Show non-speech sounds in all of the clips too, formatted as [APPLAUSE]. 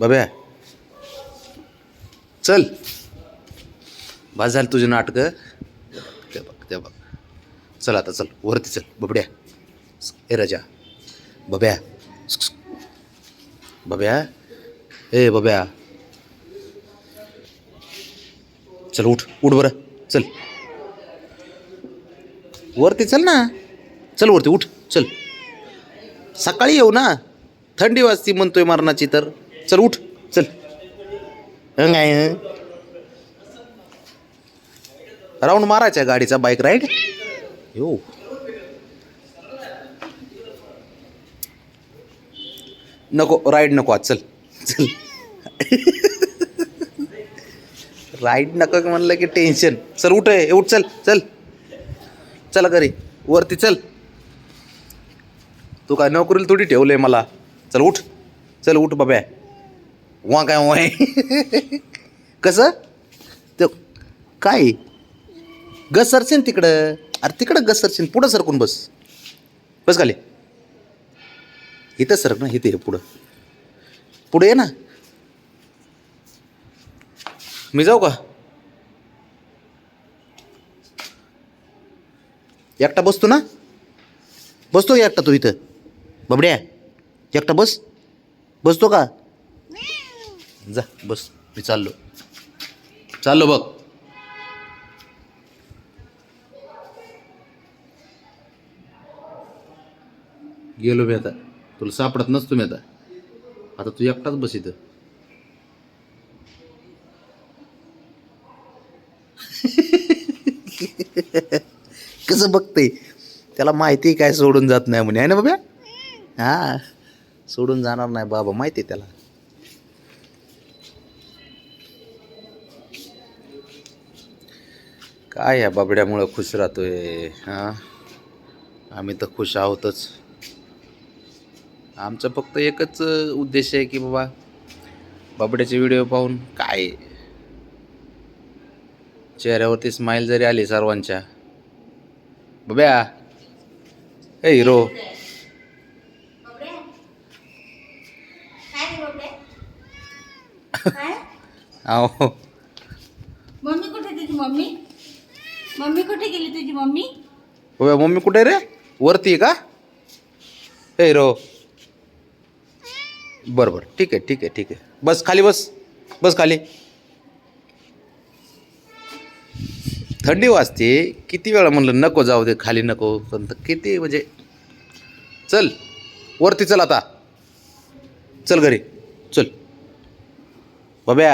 बाब्या. चल. बस झालं तुझे नाटकं. ते बघ ते बघ. चल आता चल. वरती चल. बबड्या. ए राजा. बब्या बब्या ए बब्या चल उठ. उठ बरं. चल. वरती चल ना. चल वरती उठ. चल. सकाळी येऊ ना. थंडी वाजती म्हणतोय मरणाची तर. चल उठ चल. काय राऊंड मारायचा गाडीचा बाईक राईड यो. नको राईड नको आज चल. चल. राईड नको म्हणलं की टेन्शन चल उठ आहे उठ चल चल. चला घरी वरती चल. तू काय नोकरीला थोडी ठेवलंय मला. चल उठ. चल उठ बाब्या. वा [LAUGHS] काय वाय कसं? ते काय? घसरशीन तिकडं. अरे तिकडं घसरशीन पुढं सरकून बस. बस खाली. इथं सरक ना इथे ये पुढं. पुढे ये ना. मी जाऊ का? एकटा बसतो ना? बसतो एकटा तू इथं? बबड्या एकटा बस. बसतो का? जा बस. मी चाललो. चाललो बघ. गेलो मी आता. तुला सापडत नसतो मी आता. आता तू एकटाच बस इथं. कसं बघते त्याला माहिती आहे काय सोडून जात नाही म्हणे. आहे ना बाबा हा. सोडून जाणार नाही बाबा. माहिती आहे त्याला. काय या बाबड्यामुळं खुश राहतोय? हां? आम्ही तर खुश आहोतच. आमचं फक्त एकच उद्देश आहे की बाबा बाबड्याचे व्हिडिओ पाहून काय? चेहऱ्यावरती स्माईल जरी आली सर्वांच्या. बब्या! ए हिरो? [LAUGHS] आहो. मम्मी कुठे तुझी मम्मी? मम्मी कुठे गेली तुझी मम्मी? मम्मी कुठे रे? वरती का? ए हिरो बरं बरं. ठीक आहे ठीक आहे ठीक आहे. बस खाली बस. बस खाली. थंडी वाजते. किती वेळा म्हणलं नको जाऊ दे खाली नको. पण किती म्हणजे चल. वरती चल आता. चल घरी. चल. बब्या.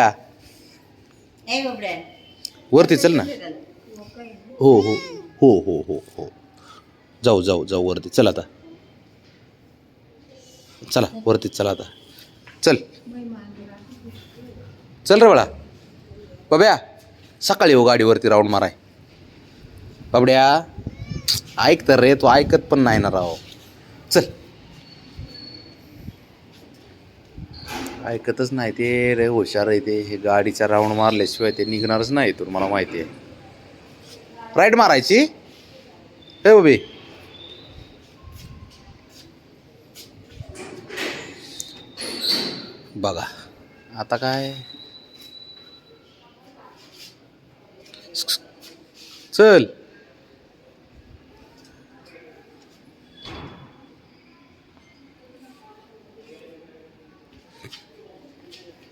वरती चल ना. हो हो हो हो हो हो. जाऊ जाऊ जाऊ वरती. चल आता. चला वरती चला आता. चल. चल रे बाळा. बब्या सकाळी हो गाडीवरती राऊंड माराय. बाबड्या ऐक तर रे तू ऐकत पण नाही ना राव. चल. ऐकतच नाही ते रे हुशार आहे ते. हे गाडीचा राऊंड मारल्याशिवाय ते निघणारच नाही तू मला माहिती आहे. राईट मारायची. हे बाबी बघा. आता काय? चल.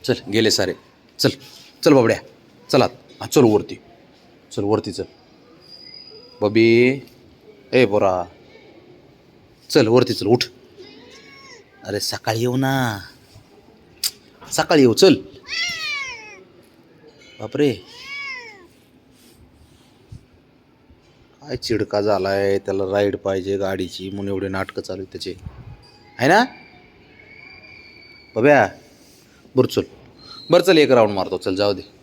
चल गेले सारे. चल चल बाबड्या. चला हा चल वरती. चल वरती चल. बबी. ए बोरा. चल वरती चल उठ. अरे सकाळी येऊ ना. सकाळी येऊ चल. बापरे. काय चिडका झालाय? त्याला राईड पाहिजे गाडीची म्हणून एवढे नाटकं चालू आहेत त्याचे. आहे ना? बब्या बरं चल. बरं चल एक राऊंड मारतो. चल जाऊ दे.